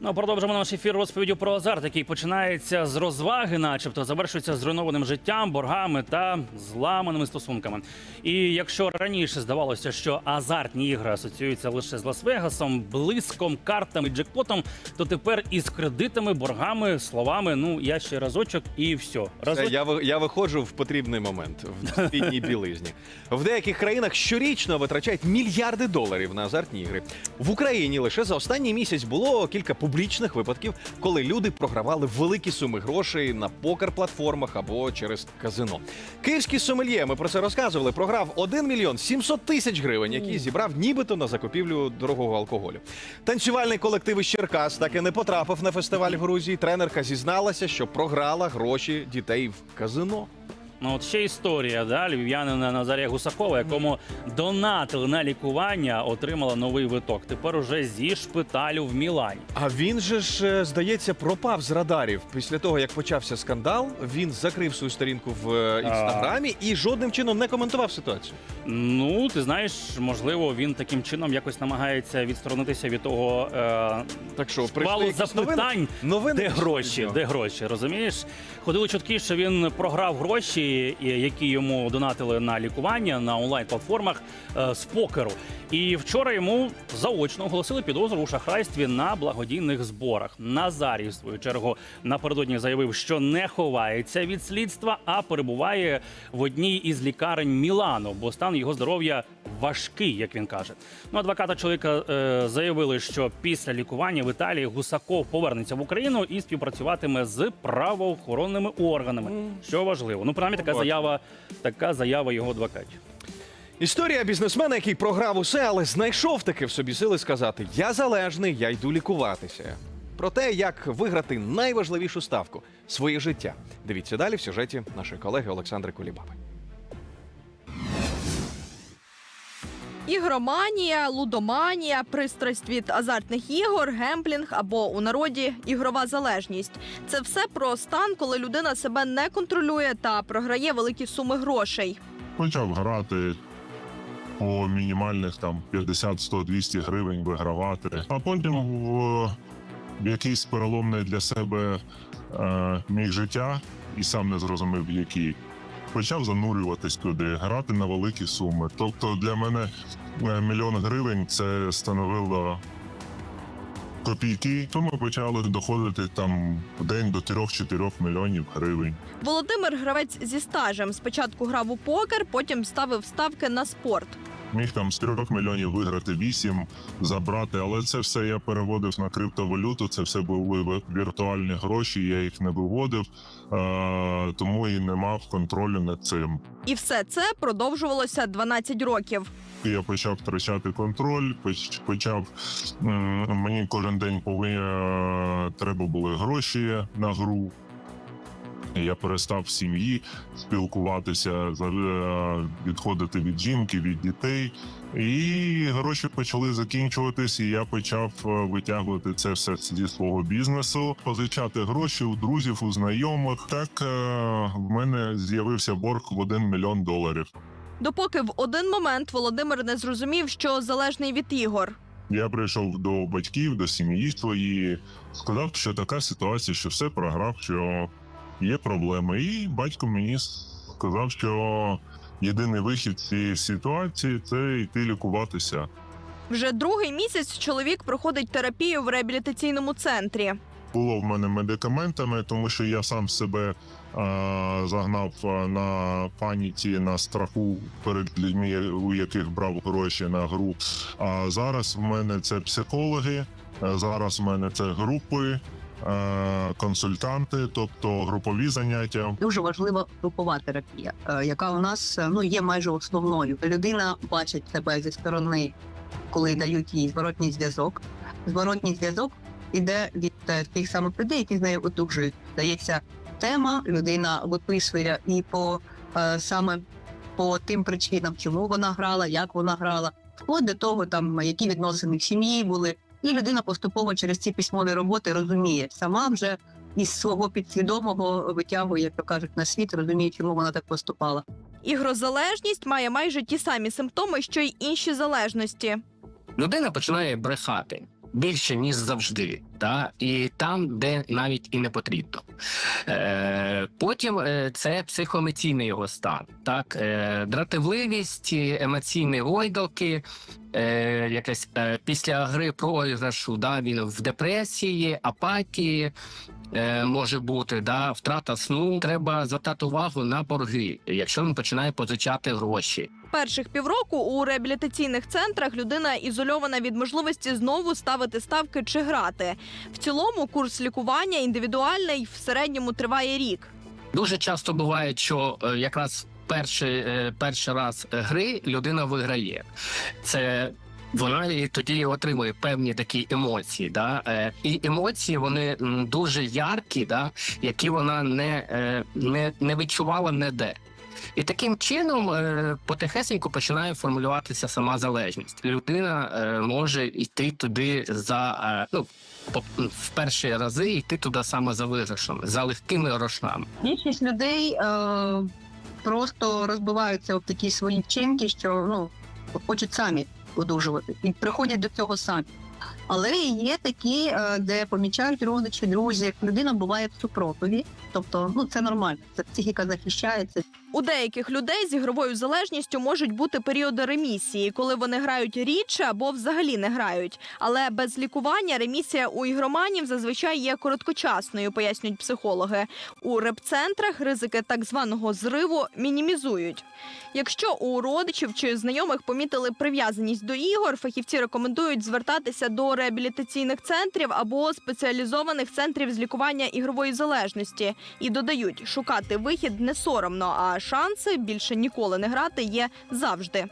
Ну, продовжимо наш ефір розповіддю про азарт, який починається з розваги, начебто завершується зруйнованим життям, боргами та зламаними стосунками. І якщо раніше здавалося, що азартні ігри асоціюються лише з Лас-Вегасом, блиском, картами, джекпотом, то тепер із кредитами, боргами, словами, ну я ще разочок і все. Це Разочок. Я, ви- я виходжу в потрібний момент в спідній білизні. В деяких країнах щорічно витрачають мільярди доларів на азартні ігри. В Україні лише за останній місяць було кілька публічних випадків, коли люди програвали великі суми грошей на покер-платформах або через казино. Київський сомельє, ми про це розказували, програв 1 мільйон 700 тисяч гривень, які зібрав нібито на закупівлю дорогого алкоголю. Танцювальний колектив із Черкас так і не потрапив на фестиваль в Грузії. Тренерка зізналася, що програла гроші дітей в казино. Ну, от ще історія, да, львів'янина Назарія Гусакова, якому донатили на лікування, отримала новий виток. Тепер уже зі шпиталю в Мілані. А він же ж, е, здається, пропав з радарів. Після того, як почався скандал, він закрив свою сторінку в е, інстаграмі і жодним чином не коментував ситуацію. Ну, ти знаєш, можливо, він таким чином якось намагається відсторонитися від того е, Так що прийшли запитань, новини? Новини де гроші, де гроші, розумієш? Ходили чутки, що він програв гроші, які йому донатили на лікування на онлайн-платформах е, з покеру. І вчора йому заочно оголосили підозру у шахрайстві на благодійних зборах. Назарій, в свою чергу, напередодні заявив, що не ховається від слідства, а перебуває в одній із лікарень Мілану, бо стан його здоров'я важкий, як він каже. Ну, адвоката чоловіка е, заявили, що після лікування в Італії Гусаков повернеться в Україну і співпрацюватиме з правоохоронними органами. Що важливо, ну принаймні така заява, така заява його адвокатів. Історія бізнесмена, який програв усе, але знайшов таки в собі сили сказати: Я залежний, я йду лікуватися. Про те, як виграти найважливішу ставку своє життя. Дивіться далі в сюжеті нашої колеги Олександри Кулібаби. Ігроманія, лудоманія, пристрасть від азартних ігор, гемблінг або у народі ігрова залежність. Це все про стан, коли людина себе не контролює та програє великі суми грошей. почав грати по мінімальних там 50, 100, 200 гривень вигравати. А потім в якийсь переломний для себе е, міг життя і сам не зрозумів, який. Почав занурюватись туди, грати на великі суми. Тобто для мене е, мільйон гривень це становило копійки. Тому почали доходити там в день до 3-4 мільйонів гривень. Володимир гравець зі стажем. Спочатку грав у покер, потім ставив ставки на спорт. Міг там з 3 мільйонів виграти 8, забрати, але це все я переводив на криптовалюту. Це все були віртуальні гроші. Я їх не виводив, тому і не мав контролю над цим. І все це продовжувалося 12 років. Я почав втрачати контроль, почав мені кожен день повинні, е, треба були гроші на гру. Я перестав в сім'ї спілкуватися, е, відходити від жінки, від дітей. І гроші почали закінчуватись, і я почав е, витягувати це все зі свого бізнесу, позичати гроші у друзів, у знайомих. Так е, в мене з'явився борг в 1 мільйон доларів. Допоки в один момент Володимир не зрозумів, що залежний від ігор. Я прийшов до батьків, до сім'ї своєї, сказав, що така ситуація, що все програв, що є проблеми. І батько мені сказав, що єдиний вихід цієї ситуації це йти лікуватися. Вже другий місяць чоловік проходить терапію в реабілітаційному центрі. Було в мене медикаментами, тому що я сам себе е, загнав е, на паніці, на страху перед людьми, у яких брав гроші на гру. А зараз в мене це психологи, е, зараз в мене це групи. Е, Консультанти, тобто групові заняття. дуже важлива групова терапія, е, яка у нас е, ну є майже основною. Людина бачить себе зі сторони, коли дають їй зворотній зв'язок. Зворотній зв'язок іде від тих самих людей, які з нею одужують. Дається тема, людина виписує і по саме по тим причинам, чому вона грала, як вона грала, вплоть до того, там які відносини в сім'ї були. І людина поступово через ці письмові роботи розуміє сама вже із свого підсвідомого витягує, як то кажуть, на світ, розуміє, чому вона так поступала. Ігрозалежність має майже ті самі симптоми, що й інші залежності. людина починає брехати. Більше ніж завжди, та і там, де навіть і не потрібно. Е, потім е, це психоемоційний його стан, так е, дратівливість, емоційні гойдалки. Е, якесь е, після гри програшу, да, він в депресії, апатії е, може бути, да, втрата сну. Треба звертати увагу на борги, якщо він починає позичати гроші. Перших півроку у реабілітаційних центрах людина ізольована від можливості знову ставити ставки чи грати. В цілому курс лікування індивідуальний в середньому триває рік. Дуже часто буває, що е, якраз перший, е, перший раз гри людина виграє. Це вона тоді отримує певні такі емоції. Да? Е, І емоції вони дуже яркі, да? які вона не, е, не, не відчувала ніде. І таким чином е, потихесеньку починає формулюватися сама залежність. Людина е, може йти туди за е, ну, по- в перші рази йти туди саме за виграшами, за легкими грошами. Більшість людей е, просто розбиваються в такі свої вчинки, що ну хочуть самі одужувати і приходять до цього самі. Але є такі, е, де помічають родичі, друзі, людина буває в супротиві, тобто ну це нормально, це психіка захищається. У деяких людей з ігровою залежністю можуть бути періоди ремісії, коли вони грають рідше або взагалі не грають. Але без лікування ремісія у ігроманів зазвичай є короткочасною, пояснюють психологи. У репцентрах ризики так званого зриву мінімізують. Якщо у родичів чи знайомих помітили прив'язаність до ігор, фахівці рекомендують звертатися до реабілітаційних центрів або спеціалізованих центрів з лікування ігрової залежності і додають, шукати вихід не соромно, а шанси більше ніколи не грати є завжди.